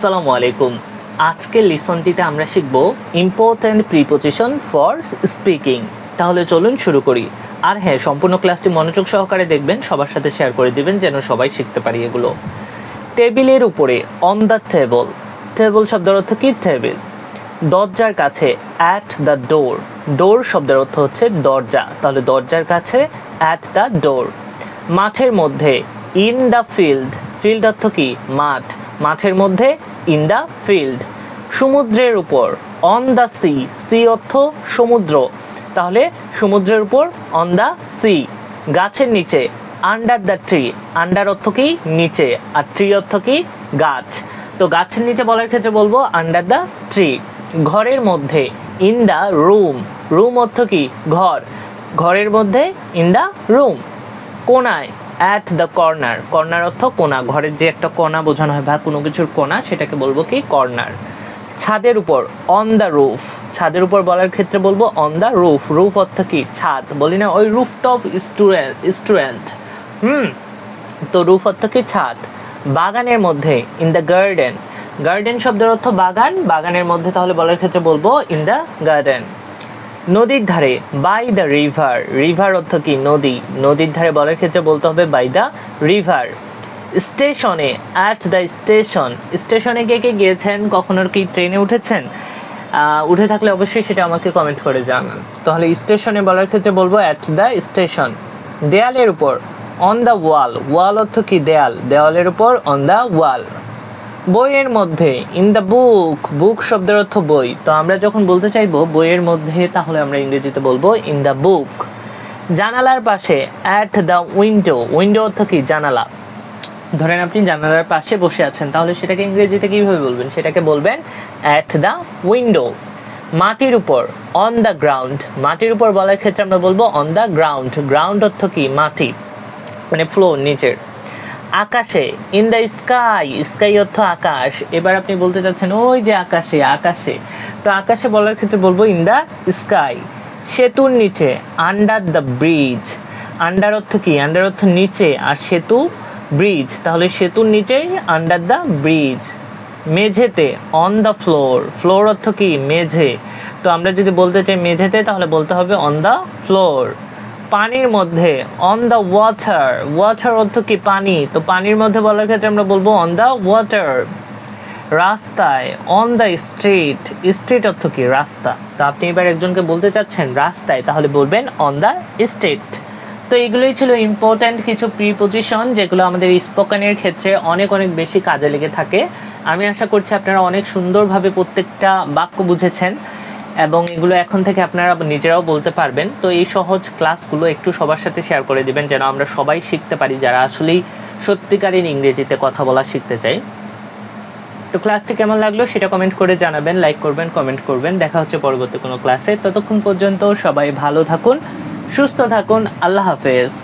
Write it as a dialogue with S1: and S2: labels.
S1: আসসালামু আলাইকুম। আজকের লিসনটিতে আমরা শিখব ইম্পর্ট্যান্ট প্রিপোজিশন ফর স্পিকিং তাহলে চলুন শুরু করি। আর হ্যাঁ সম্পূর্ণ ক্লাসটি মনোযোগ সহকারে দেখবেন, সবার সাথে শেয়ার করে দিবেন, যেন সবাই শিখতে পারি এগুলো। টেবিলের উপরে অন দ্য টেবল টেবল শব্দের অর্থ কি? টেবিল দরজার কাছে অ্যাট দ্য ডোর ডোর শব্দের অর্থ হচ্ছে দরজা। তাহলে দরজার কাছে অ্যাট দ্য ডোর মাঠের মধ্যে ইন দ্য ফিল্ড ফিল্ড অর্থ কি? মাঠ। মাঠের মধ্যে ইন দ্য ফিল্ড সমুদ্রের উপর অন দ্য সি সি অর্থ সমুদ্র। তাহলে সমুদ্রের উপর অন দ্য সি গাছের নিচে আন্ডার দ্য ট্রি আন্ডার অর্থ কি? নিচে, আর ট্রি অর্থ কি? গাছ। তো গাছের নিচে বলার ক্ষেত্রে বলব আন্ডার দ্য ট্রি ঘরের মধ্যে ইন দ্য রুম রুম অর্থ কি? ঘর, ঘরের মধ্যে ইন দ্য রুম কোনায় অ্যাট দ্য কর্নার কর্নার অর্থ কোনা ঘরের যে একটা কোনা বোঝানো হয় বা কোনো কিছুর কোনা সেটাকে বলব কি কর্নার ছাদের উপর অন দ্য রুফ ছাদের উপর বলার ক্ষেত্রে বলব অন দ্য রুফ রুফ অর্থ কি? ছাদ। বলি না ওই রুফ টপ স্টুডেন্ট স্টুডেন্ট হুম। তো রুফ অর্থ কি? ছাদ। বাগানের মধ্যে ইন দ্য গার্ডেন গার্ডেন শব্দের অর্থ বাগান। বাগানের মধ্যে তাহলে বলার ক্ষেত্রে বলব ইন দ্য গার্ডেন নদীর ধারে বাই দ্য রিভার রিভার অর্থ কি? নদী। নদীর ধারে বলার ক্ষেত্রে বলতে হবে বাই দ্য রিভার স্টেশনে অ্যাট দ্য স্টেশন স্টেশনে কে কে গিয়েছেন? কখনো কি ট্রেনে উঠেছেন? উঠে থাকলে অবশ্যই সেটা আমাকে কমেন্ট করে জানান। তাহলে স্টেশনে বলার ক্ষেত্রে বলব অ্যাট দ্য স্টেশন দেয়ালের উপর অন দ্য ওয়াল ওয়াল অর্থ কি? দেয়াল। দেওয়ালের উপর অন দ্য ওয়াল বইয়ের মধ্যে ইন দ্য বুক বুক শব্দের অর্থ বই। তো আমরা যখন বলতে চাইব বইয়ের মধ্যে, তাহলে আমরা ইংরেজিতে বলব ইন দ্য বুক জানালার পাশে অ্যাট দ্য উইন্ডো উইন্ডো অর্থ কি? জানালা। ধরেন আপনি জানালার পাশে বসে আছেন, তাহলে সেটাকে ইংরেজিতে কীভাবে বলবেন? সেটাকে বলবেন অ্যাট দ্য উইন্ডো মাটির উপর অন দ্য গ্রাউন্ড মাটির উপর বলার ক্ষেত্রে আমরা বলব অন দ্য গ্রাউন্ড গ্রাউন্ড অর্থ কি? মাটি। মানে ফ্লোর নিচের। আকাশে ইন দ্য স্কাই স্কাই অর্থ আকাশ। এবার আপনি বলতে চাচ্ছেন, ওই যে আকাশে আকাশে। তো আকাশে বলার ক্ষেত্রে বলব ইন দ্য স্কাই সেতুর নিচে আন্ডার দ্য ব্রিজ আন্ডার অর্থ কি? আন্ডার অর্থ নিচে, আর সেতু ব্রিজ তাহলে সেতুর নিচেই আন্ডার দ্য ব্রিজ মেঝেতে অন দ্য ফ্লোর ফ্লোর অর্থ কি? মেঝে। তো আমরা যদি বলতে চাই মেঝেতে, তাহলে বলতে হবে অন দ্য ফ্লোর পানির মধ্যে অন দ্য ওয়াটার ওয়াটার অর্থ কি পানি? তো পানির মধ্যে বলার ক্ষেত্রে আমরা বলব অন দ্য ওয়াটার রাস্তায় অন দ্য স্ট্রিট স্ট্রিট অর্থ কি? রাস্তা। তো আপনি এবার একজনকে বলতে চাচ্ছেন, রাস্তায়, তাহলে বলবেন অন দ্য স্ট্রিট তো এগুলোই ছিল ইম্পর্ট্যান্ট কিছু প্রিপোজিশন যেগুলো আমাদের স্পোকেনের ক্ষেত্রে অনেক অনেক বেশি কাজে লেগে থাকে। আমি আশা করছি আপনারা অনেক সুন্দরভাবে প্রত্যেকটা বাক্য বুঝেছেন। এবং এগুলো এখন থেকে আপনারা নিজেরাও বলতে পারবেন। তো এই সহজ ক্লাসগুলো একটু সবার সাথে শেয়ার করে দিবেন, যেন আমরা সবাই শিখতে পারি যারা আসলেই সত্যিকারের ইংরেজিতে কথা বলা শিখতে চাই তো ক্লাসটি কেমন লাগল সেটা কমেন্ট করে জানাবেন লাইক করবেন কমেন্ট করবেন। দেখা হচ্ছে পরবর্তী কোনো ক্লাসে ততক্ষণ পর্যন্ত সবাই ভালো থাকুন, সুস্থ থাকুন। আল্লাহ হাফেজ।